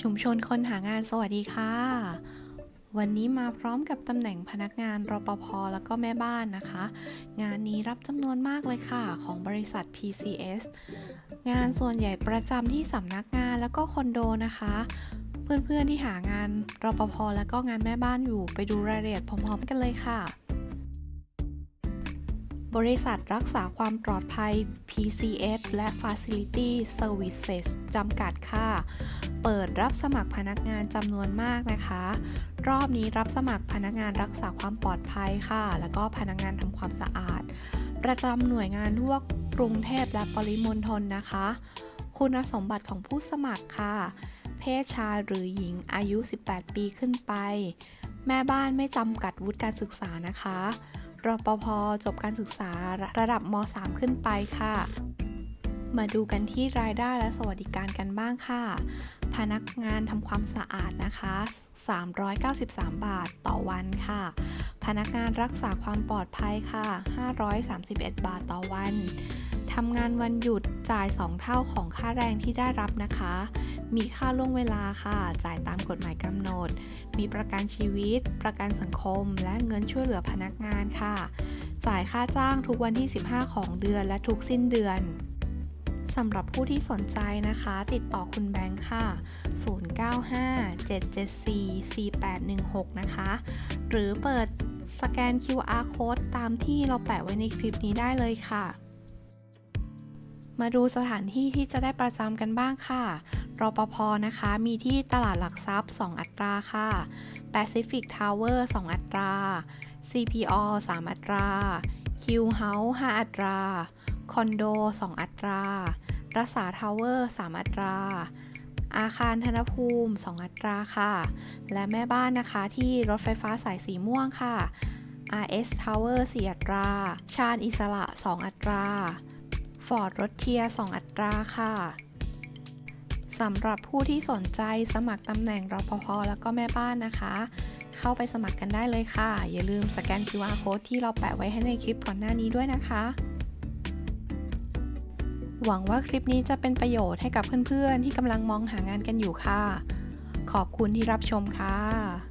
ชุมชนคนหางานสวัสดีค่ะ วันนี้มาพร้อมกับตำแหน่งพนักงานรปภแล้วก็แม่บ้านนะคะ งานนี้รับจำนวนมากเลยค่ะ ของบริษัท PCS งานส่วนใหญ่ประจำที่สำนักงานแล้วก็คอนโดนะคะ เพื่อนๆที่หางานรปภแล้วก็งานแม่บ้านอยู่ไปดูรายละเอียดพร้อมๆกันเลยค่ะ บริษัทรักษาความปลอดภัย PCS และ Facility Services จำกัดค่ะ เปิดรับสมัครพนักงานจำนวนมากนะคะ รอบนี้รับสมัครพนักงานรักษาความปลอดภัยค่ะ แล้วก็พนักงานทำความสะอาด ประจำหน่วยงานทั่วกรุงเทพและปริมณฑลนะคะ คุณสมบัติของผู้สมัครค่ะ เพศชายหรือหญิงอายุ 18 ปีขึ้นไป แม่บ้านไม่จำกัดวุฒิการศึกษานะคะ รปภจบการศึกษาระดับม .3 ขึ้นไปค่ะ มาดูกันที่รายได้และสวัสดิการกันบ้างค่ะ พนักงานทำความสะอาดนะคะ 393 บาทต่อวันค่ะ พนักงานรักษาความปลอดภัยค่ะ 531 บาทต่อวัน ทำงานวันหยุดจ่าย 2 เท่าของค่าแรงที่ได้รับนะคะ มีค่าล่วงเวลาค่ะ จ่ายตามกฎหมายกำหนด มีประกันชีวิต ประกันสังคม และเงินช่วยเหลือพนักงานค่ะ จ่ายค่าจ้างทุกวันที่ 15 ของเดือนและทุกสิ้นเดือนสำหรับผู้ที่สนใจนะคะ ติดต่อคุณแบงค์ค่ะ 0957744816 นะคะ หรือเปิดสแกน QR code ตามที่เราแปะไว้ในคลิปนี้ได้เลยค่ะ มาดูสถานที่ที่จะได้ประจำกันบ้างค่ะ รปภ นะคะ มีที่ตลาดหลักทรัพย์ 2 อัตราค่ะ Pacific Tower 2 อัตรา CPO 3 อัตรา Q House 5 อัตรา คอนโด 2 อัตรา รัศาทาวเวอร์ 3 อัตรา อาคารธนภูมิ 2 อัตราค่ะ และแม่บ้านนะคะที่รถไฟฟ้าสายสีม่วงค่ะ RS Tower 4 อัตรา ชาญอิสระ 2 อัตรา ฟอร์ดรถเทียร์2อัตราค่ะ สำหรับผู้ที่สนใจสมัครตำแหน่งรปภแล้วก็แม่บ้านนะคะ เข้าไปสมัครกันได้เลยค่ะ อย่าลืมสแกน QR code ที่เราแปะไว้ให้ในคลิปก่อนหน้านี้ด้วยนะคะ หวังว่าคลิปนี้จะเป็นประโยชน์ให้กับเพื่อนๆ ที่กำลังมองหางานกันอยู่ค่ะ ขอบคุณที่รับชมค่ะ